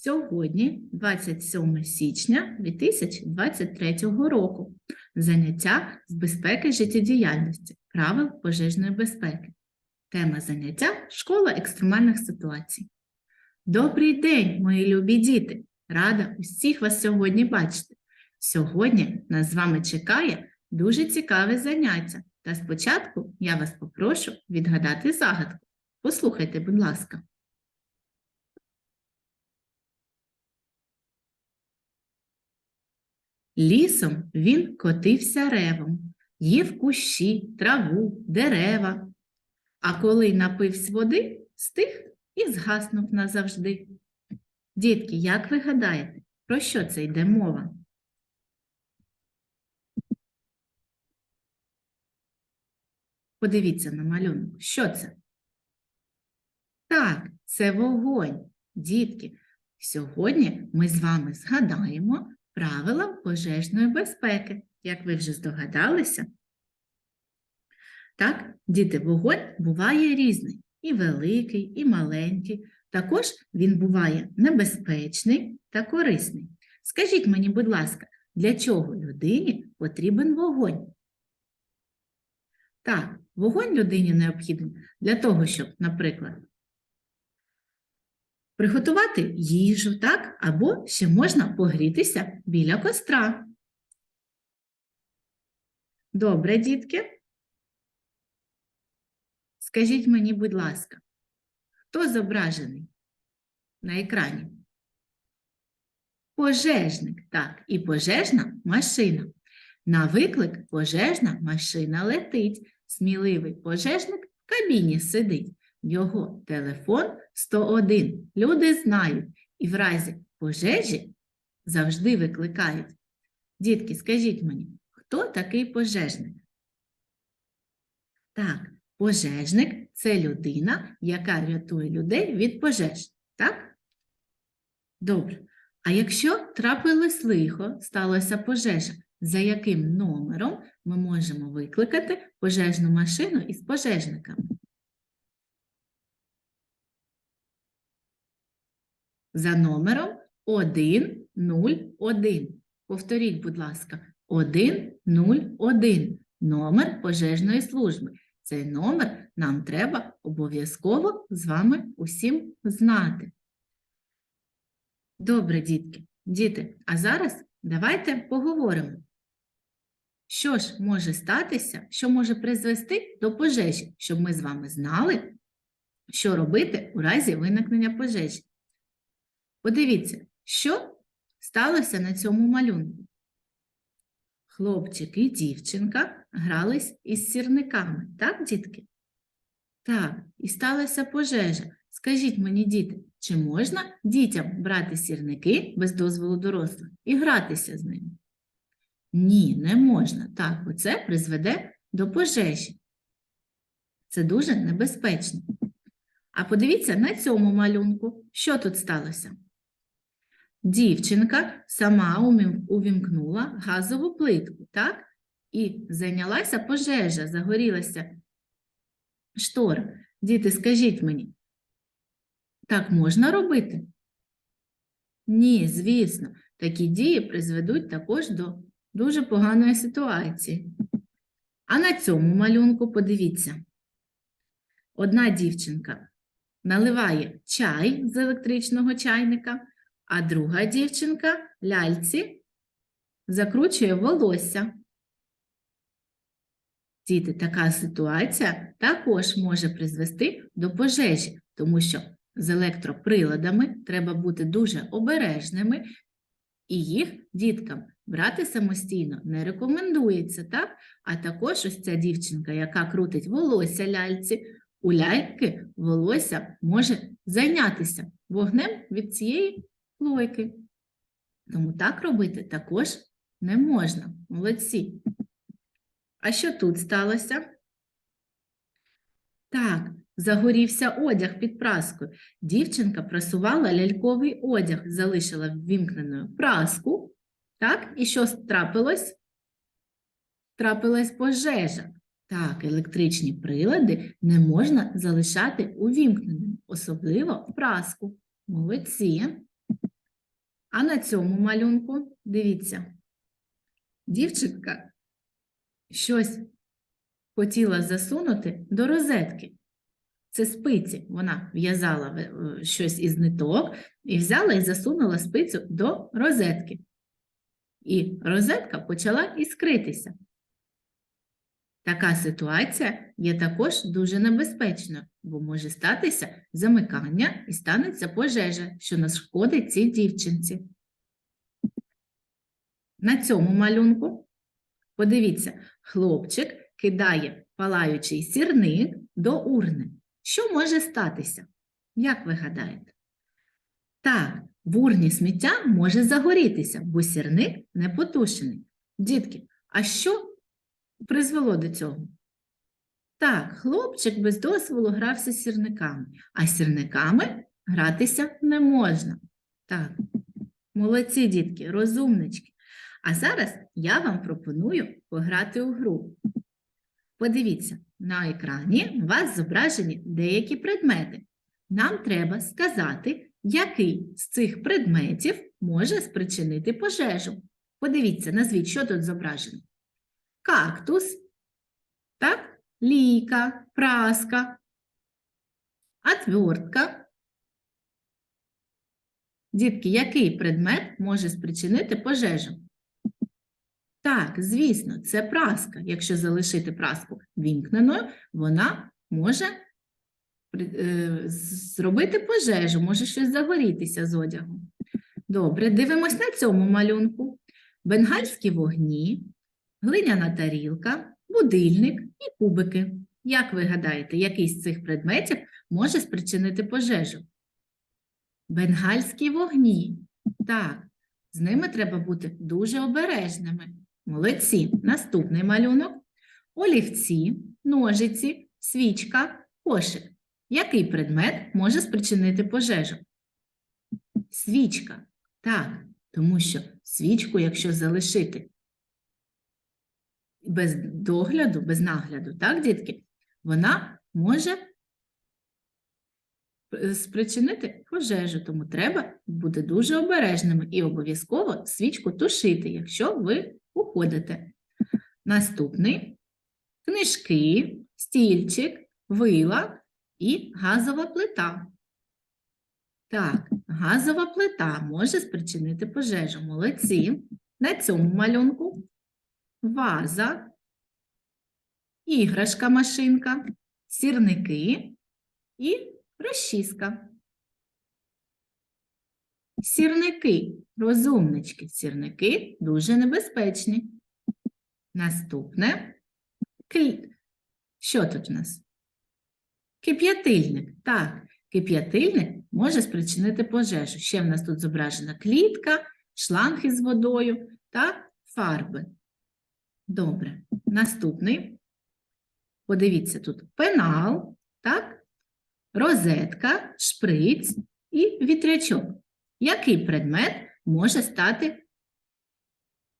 Сьогодні, 27 січня 2023 року, заняття з безпеки життєдіяльності, правил пожежної безпеки. Тема заняття школа екстремальних ситуацій. Добрий день, мої любі діти! Рада усіх вас сьогодні бачити. Сьогодні нас з вами чекає дуже цікаве заняття. Та спочатку я вас попрошу відгадати загадку. Послухайте, будь ласка. Лісом він котився ревом, їв кущі, траву, дерева. А коли напився води, стих і згаснув назавжди. Дітки, як ви гадаєте, про що це йде мова? Подивіться на малюнок. Що це? Так, це вогонь. Дітки, сьогодні ми з вами згадаємо правила пожежної безпеки. Як ви вже здогадалися? Так, діти, вогонь буває різний. І великий, і маленький. Також він буває небезпечний та корисний. Скажіть мені, будь ласка, для чого людині потрібен вогонь? Так, вогонь людині необхідний для того, щоб, наприклад, приготувати їжу, так? Або ще можна погрітися біля костра. Добре, дітки. Скажіть мені, будь ласка, хто зображений на екрані? Пожежник, так, і пожежна машина. На виклик пожежна машина летить. Сміливий пожежник в кабіні сидить. Його телефон 101. Люди знають і в разі пожежі завжди викликають. Дітки, скажіть мені, хто такий пожежник? Так, пожежник це людина, яка рятує людей від пожеж. Так? Добре. А якщо трапилось лихо, сталося пожежа, за яким номером ми можемо викликати пожежну машину із пожежниками? За номером 101. Повторіть, будь ласка, 101. Номер пожежної служби. Цей номер нам треба обов'язково з вами усім знати. Добре, дітки. Діти, а зараз давайте поговоримо. Що ж може статися, що може призвести до пожежі, щоб ми з вами знали, що робити у разі виникнення пожежі. Подивіться, що сталося на цьому малюнку. Хлопчик і дівчинка грались із сірниками, так, дітки? Так, і сталася пожежа. Скажіть мені, діти, чи можна дітям брати сірники без дозволу дорослих і гратися з ними? Ні, не можна. Так, бо це призведе до пожежі. Це дуже небезпечно. А подивіться на цьому малюнку, що тут сталося? Дівчинка сама увімкнула газову плитку, так? І зайнялася пожежа, загорілася штора. Діти, скажіть мені, так можна робити? Ні, звісно, такі дії призведуть також до дуже поганої ситуації. А на цьому малюнку подивіться. Одна дівчинка наливає чай з електричного чайника, а друга дівчинка ляльці закручує волосся. Діти, така ситуація також може призвести до пожежі, тому що з електроприладами треба бути дуже обережними, і їх діткам брати самостійно не рекомендується, так? А також ось ця дівчинка, яка крутить волосся ляльці, у ляльки волосся може зайнятися вогнем від цієї плойки. Тому так робити також не можна. Молодці. А що тут сталося? Так, загорівся одяг під праскою. Дівчинка прасувала ляльковий одяг, залишила ввімкненою праску. Так, і що трапилось? Трапилась пожежа. Так, електричні прилади не можна залишати увімкненими, особливо праску. Молодці. А на цьому малюнку, дивіться, дівчинка щось хотіла засунути до розетки. Це спиці. Вона в'язала е, щось із ниток і взяла і засунула спицю до розетки. І розетка почала іскритися. Така ситуація є також дуже небезпечною, бо може статися замикання і станеться пожежа, що нашкодить цій дівчинці. На цьому малюнку, подивіться, хлопчик кидає палаючий сірник до урни. Що може статися? Як ви гадаєте? Так, в урні сміття може загорітися, бо сірник не потушений. Дітки, а що призвело до цього? Так, хлопчик без дозволу грався з сірниками, а сірниками гратися не можна. Так, молодці, дітки, розумнички. А зараз я вам пропоную пограти у гру. Подивіться, на екрані у вас зображені деякі предмети. Нам треба сказати, який з цих предметів може спричинити пожежу. Подивіться, назвіть, що тут зображено. Кактус, так? лійка, праска, отвертка. Дітки, який предмет може спричинити пожежу? Так, звісно, це праска. Якщо залишити праску вімкненою, вона може е, зробити пожежу, може щось загорітися з одягу. Добре, дивимось на цьому малюнку. Бенгальські вогні, глиняна тарілка, будильник і кубики. Як ви гадаєте, який з цих предметів може спричинити пожежу? Бенгальські вогні. Так, з ними треба бути дуже обережними. Молодці. Наступний малюнок. Олівці, ножиці, свічка, кошик. Який предмет може спричинити пожежу? Свічка. Так, тому що свічку, якщо залишити без догляду, без нагляду, так, дітки, вона може спричинити пожежу, тому треба бути дуже обережними і обов'язково свічку тушити, якщо ви уходите. Наступний книжки, стільчик, вила і газова плита. Так, газова плита може спричинити пожежу. Молодці. На цьому малюнку ваза, іграшка машинка, сірники і розчіска. Сірники, розумнички, сірники дуже небезпечні. Наступне. Ки- Що тут у нас? Кип'ятильник. Так, кип'ятильник може спричинити пожежу. Ще в нас тут зображена клітка, шланг із водою та фарби. Добре. Наступний. Подивіться тут пенал, так? розетка, шприц і вітрячок. Який предмет може стати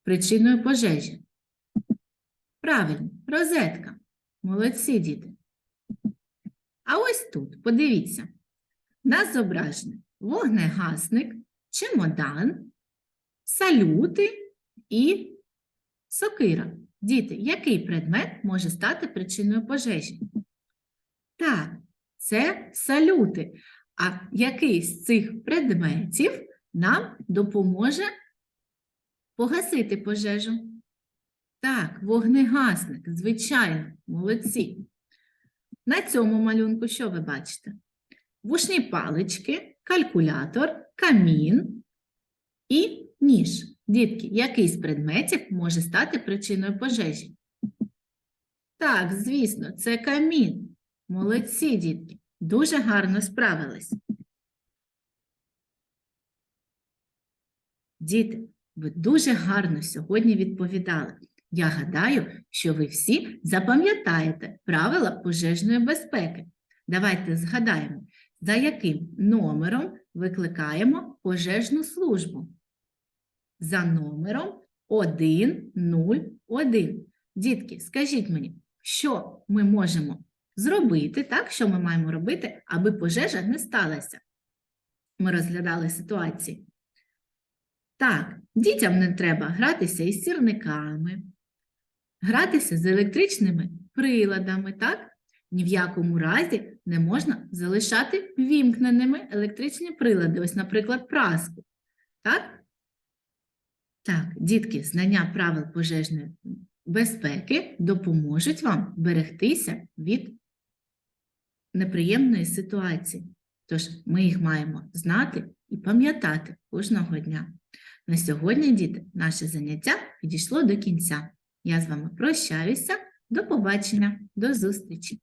причиною пожежі? Правильно, розетка. Молодці, діти. А ось тут, подивіться, в нас зображений вогнегасник, чемодан, салюти і сокира. Діти, який предмет може стати причиною пожежі? Так, це салюти. А який з цих предметів нам допоможе погасити пожежу? Так, вогнегасник, звичайно, молодці. На цьому малюнку що ви бачите? Вушні палички, калькулятор, камін і ніж. Дітки, який з предметів може стати причиною пожежі? Так, звісно, це камін. Молодці, дітки. Дуже гарно справились. Діти, ви дуже гарно сьогодні відповідали. Я гадаю, що ви всі запам'ятаєте правила пожежної безпеки. Давайте згадаємо, за яким номером викликаємо пожежну службу. За номером 101. Дітки, скажіть мені, що ми можемо зробити, так, що ми маємо робити, аби пожежа не сталася? Ми розглядали ситуації. Так, дітям не треба гратися із сірниками, гратися з електричними приладами, так? Ні в якому разі не можна залишати вімкненими електричні прилади, ось, наприклад, праску. Так? Так, дітки, знання правил пожежної безпеки допоможуть вам берегтися від неприємної ситуації. Тож ми їх маємо знати і пам'ятати кожного дня. На сьогодні, діти, наше заняття підійшло до кінця. Я з вами прощаюся. До побачення, до зустрічі!